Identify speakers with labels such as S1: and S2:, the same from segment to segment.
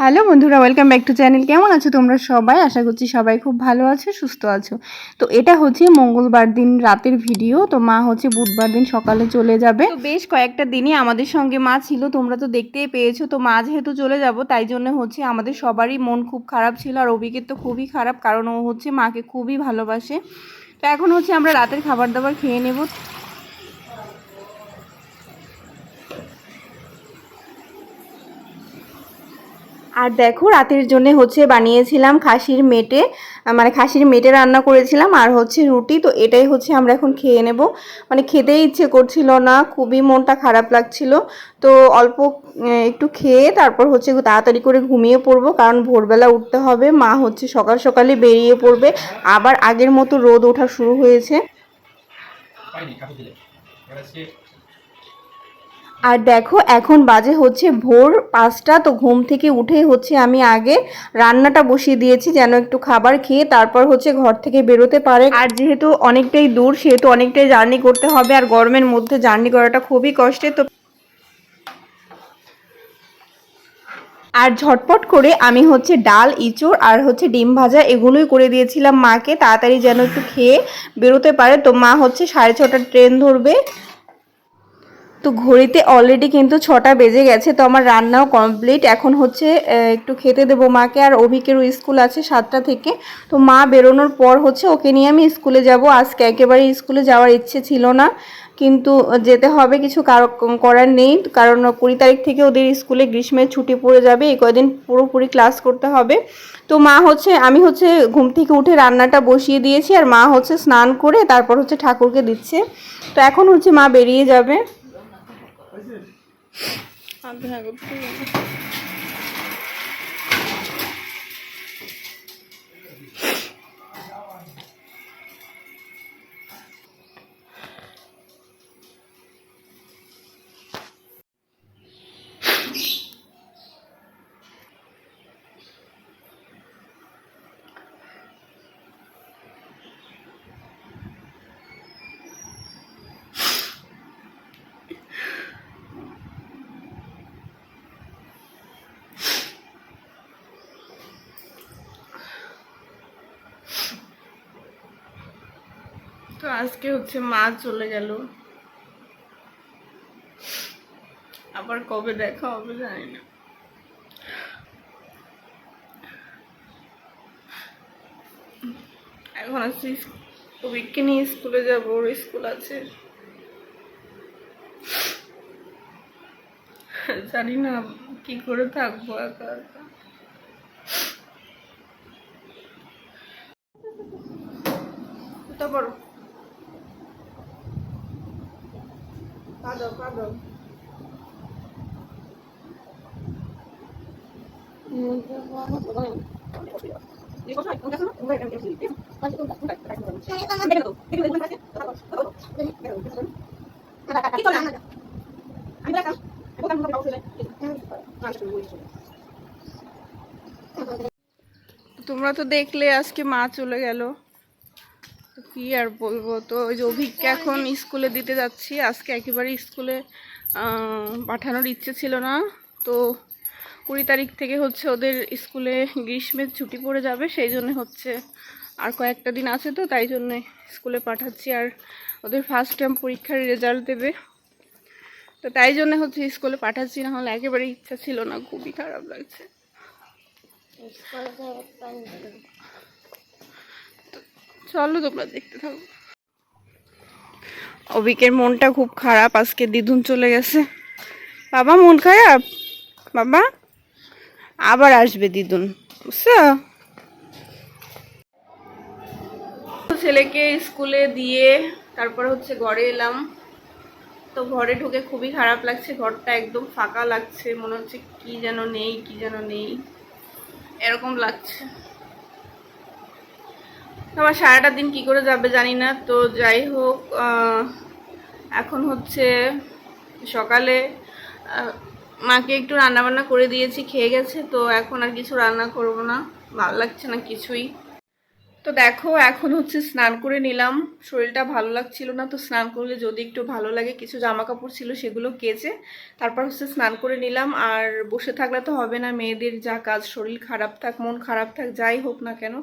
S1: Hello বন্ধুরা welcome back to channel কেমন আছো তোমরা সবাই? আশা করছি সবাই খুব ভালো আছো, সুস্থ আছো। তো এটা হচ্ছে মঙ্গলবার দিন রাতের ভিডিও তো মা হচ্ছে বুধবার দিন সকালে চলে যাবে। বেশ কয়েকটা দিনই আমাদের সঙ্গে মা ছিল, তোমরা তো দেখতেই পেয়েছ। তো মা যেহেতু চলে যাব, তাই জন্য হচ্ছে আমাদের সবারই মন খুব খারাপ ছিল। আর অভিকের তো খুবই খারাপ, কারণ ও হচ্ছে মাকে খুবই ভালোবাসে। তো এখন হচ্ছে আমরা রাতের খাবার দাবার খেয়ে নেব। আর দেখো, রাতের জন্য হচ্ছে বানিয়েছিলাম খাসির মেটে মানে খাসির মেটে রান্না করেছিলাম আর হচ্ছে রুটি। তো এটাই হচ্ছে আমরা এখন খেয়ে নেব। মানে খেতেই ইচ্ছে করছিল না, খুবই মনটা খারাপ লাগছিল। তো অল্প একটু খেয়ে তারপর হচ্ছে তাড়াতাড়ি করে ঘুমিয়ে পড়ব, কারণ ভোরবেলা উঠতে হবে। মা হচ্ছে সকাল সকালে বেরিয়ে পড়বে। আবার আগের মতো রোদ ওঠা শুরু হয়েছে। আর দেখো, এখন বাজে হচ্ছে ভোর পাঁচটা, তো ঘুম থেকে উঠে হচ্ছে আমি আগে রান্নাটা বসিয়ে দিয়েছি, যেন একটু খাবার খেয়ে তারপর হচ্ছে ঘর থেকে বেরোতে পারে। আর যেহেতু অনেকটাই দূর, সেহেতু অনেকটাই জার্নি করতে হবে, আর গরমের মধ্যে জার্নি করাটা খুবই কষ্টের, তো আর ঝটপট করে আমি হচ্ছে ডাল, ইঁচড় আর হচ্ছে ডিম ভাজা এগুলোই করে দিয়েছিলাম মাকে, তাড়াতাড়ি যেন একটু খেয়ে বেরোতে পারে, তো মা হচ্ছে সাড়ে ছটার ট্রেন ধরবে। তো ঘড়িতে অলরেডি কিন্তু ছটা বেজে গেছে, তো আমার রান্নাও কমপ্লিট এখন হচ্ছে একটু খেতে দেবো মাকে। আর অভিকেরও স্কুল আছে সাতটা থেকে। তো মা বেরোনোর পর হচ্ছে ওকে নিয়ে আমি স্কুলে যাব। আজকে একেবারে স্কুলে যাওয়ার ইচ্ছে ছিল না। কিন্তু যেতে হবে কিছু কারো- করার নেই। কারণ কুড়ি তারিখ থেকে ওদের স্কুলে গ্রীষ্মের ছুটি পড়ে যাবে। এই কয়দিন পুরোপুরি ক্লাস করতে হবে। তো মা হচ্ছে, আমি হচ্ছে ঘুম থেকে উঠে রান্নাটা বসিয়ে দিয়েছি। আর মা হচ্ছে স্নান করে তারপর হচ্ছে ঠাকুরকে দিচ্ছে। তো এখন হচ্ছে মা বেরিয়ে যাবে। আধা তো আজকে হচ্ছে মা চলে গেল। আবার কবে দেখা হবে জানি না। এখন আছি কবিকে নিয়ে স্কুলে যাব, ওর স্কুল আছে। জানি না কি করে থাকব একা একা। তারপর কাঁদো কাঁদো তোমরা তো দেখলে আজকে মা চলে গেল। তো কি আর বলব? তো ওই যে অভিককে এখন স্কুলে দিতে যাচ্ছি। আজকে একেবারে স্কুলে পাঠানোর ইচ্ছে ছিল না। তো কুড়ি তারিখ থেকে হচ্ছে ওদের স্কুলে গ্রীষ্মের ছুটি পড়ে যাবে, সেই জন্য হচ্ছে আর কয়েকটা দিন আছে তো, তাই জন্য স্কুলে পাঠাচ্ছি। আর ওদের ফার্স্ট টাইম পরীক্ষার রেজাল্ট দেবে। তো তাই জন্য হচ্ছে স্কুলে পাঠাচ্ছি, না হলে একেবারে ইচ্ছা ছিল না, খুবই খারাপ লাগছে। চলো তোমরা দেখতে থাকো। অভিকের মনটা খুব খারাপ, আজকে দিদুন চলে গেছে। বাবা, মন খারাপ? বাবা? আবার আসবে দিদুন বুঝছ? ছেলেকে স্কুলে দিয়ে তারপর হচ্ছে ঘরে এলাম। তো ঘরে ঢুকে খুবই খারাপ লাগছে, ঘরটা একদম ফাঁকা লাগছে, মনে হচ্ছে কি যেন নেই, কি যেন নেই। এরকম লাগছে। আমার সারাটা দিন কি করে যাবে জানি না, তো যাই হোক এখন হচ্ছে সকালে মাকে একটু রান্না বান্না করে দিয়েছি, খেয়ে গেছে, তো এখন আর কিছু রান্না করব না, ভালো লাগছে না কিছুই। তো দেখো, এখন হচ্ছে স্নান করে নিলাম, শরীরটা ভালো লাগছিল না, তো স্নান করলে যদি একটু ভালো লাগে, কিছু জামা কাপড় ছিল সেগুলো কেচে তারপর হচ্ছে স্নান করে নিলাম, আর বসে থাকলে তো হবে না, মেয়েদের যা কাজ, শরীর খারাপ থাক, মন খারাপ থাক, যাই হোক না কেন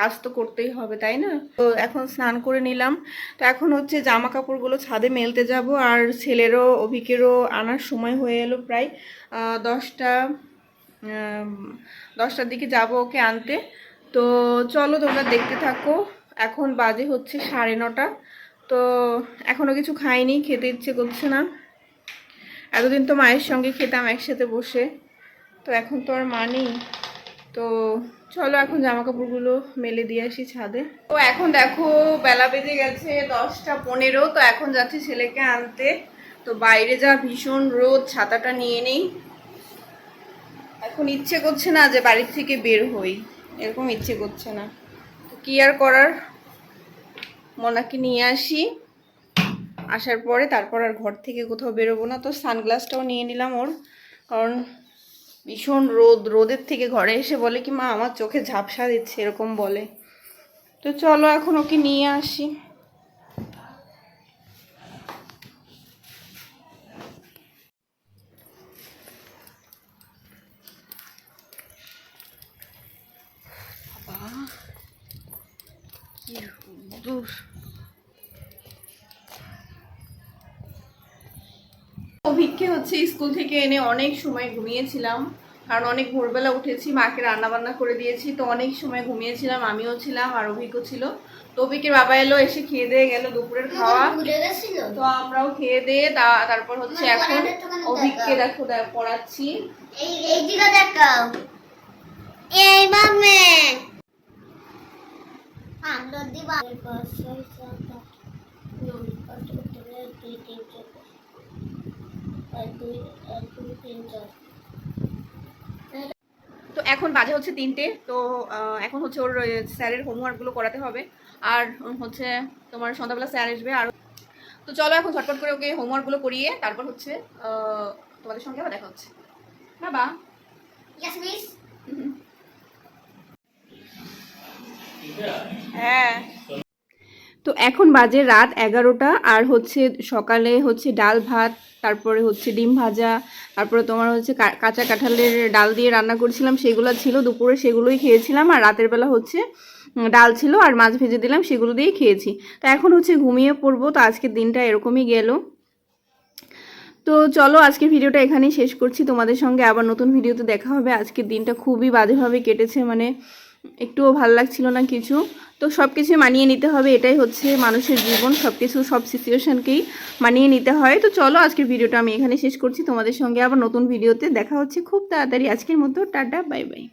S1: কাজ তো করতেই হবে, তাই না? তো এখন স্নান করে নিলাম। তো এখন হচ্ছে জামা কাপড়গুলো ছাদে মেলতে যাব আর ছেলেরও, অভিকেরও আনার সময় হয়ে এলো প্রায় দশটা দশটার দিকে যাব ওকে আনতে। তো চলো তোমরা দেখতে থাকো, এখন বাজে হচ্ছে সাড়ে নটা। তো এখনও কিছু খাইনি, খেতে ইচ্ছে করছে না। এতদিন তো মায়ের সঙ্গে খেতাম একসাথে বসে। তো এখন তো আর মা নেই। তো চলো এখন জামা কাপড়গুলো মেলে দিয়ে আসি ছাদে। তো এখন দেখো বেলা বেজে গেছে দশটা পনেরো, তো এখন যাচ্ছি ছেলেকে আনতে। তো বাইরে যা ভীষণ রোদ, ছাতাটা নিয়ে নেই। এখন ইচ্ছে করছে না যে বাড়ির থেকে বের হই। এরকম ইচ্ছে করছে না। তো কি আর করার? মনাকে নিয়ে আসি। আসার পরে তারপর আর ঘর থেকে কোথাও বেরোবো না। তো সানগ্লাসটাও নিয়ে নিলাম ওর। কারণ ভীষণ রোদ, রোদের থেকে ঘরে এসে বলে কি, মা, আমার চোখে ঝাপসা দিচ্ছে, এরকম বলে। তো চলো এখন ওকে নিয়ে আসি। কি অভিককে হচ্ছে স্কুল থেকে এনে অনেক সময় ঘুমিয়েছিলাম। কারণ অনেক ভোরবেলা উঠেছি মাকে রান্না বান্না করে দিয়েছি তো অনেক সময় ঘুমিয়েছিলাম আমিও ছিলাম আর অভিজ্ঞ ছিল। তো অভিকের বাবা এলো এসে খেয়ে দিয়ে গেল দুপুরের খাওয়া। তো আমরাও খেয়ে দিয়ে তারপর হচ্ছে এখন অভিককে দেখো দেখ পড়াচ্ছি।
S2: এই
S1: তো এখন বাজে হচ্ছে তিনটে তো এখন হচ্ছে ওর স্যারের হোমওয়ার্কগুলো করাতে হবে। আর হচ্ছে তোমার সন্ধ্যাবেলা স্যার আসবে আর তো চলো এখন ঝটপট করে ওকে হোমওয়ার্কগুলো করিয়ে তারপর হচ্ছে তোমাদের সঙ্গে আবার দেখা হচ্ছে। বাবা. হ্যাঁ। তো এখন বাজে রাত এগারোটা আর হচ্ছে সকালে হচ্ছে ডাল ভাত তারপরে হচ্ছে ডিম ভাজা, তারপরে তোমার হচ্ছে কাঁচা কাঁঠালের ডাল দিয়ে রান্না করেছিলাম, সেগুলো ছিল, দুপুরে সেগুলোই খেয়েছিলাম, আর রাতের বেলা হচ্ছে ডাল ছিল, আর মাছ ভেজে দিলাম, সেগুলো দিয়েই খেয়েছি। তো এখন হচ্ছে ঘুমিয়ে পড়ব, তো আজকের দিনটা এরকমই গেল। তো চলো, আজকের ভিডিওটা এখানেই শেষ করছি, তোমাদের সঙ্গে আবার নতুন ভিডিওতে দেখা হবে। আজকের দিনটা খুবই বাজেভাবে কেটেছে মানে একটুও ভালো লাগছিল না কিছু। তো সব কিছু মানিয়ে নিতে হবে, এটাই হচ্ছে মানুষের জীবন সব কিছু সব সিচুয়েশানকেই মানিয়ে নিতে হয়। তো চলো আজকের ভিডিওটা আমি এখানে শেষ করছি। তোমাদের সঙ্গে আবার নতুন ভিডিওতে দেখা হচ্ছে। খুব তাড়াতাড়ি আজকের মতো, টাটা বাই বাই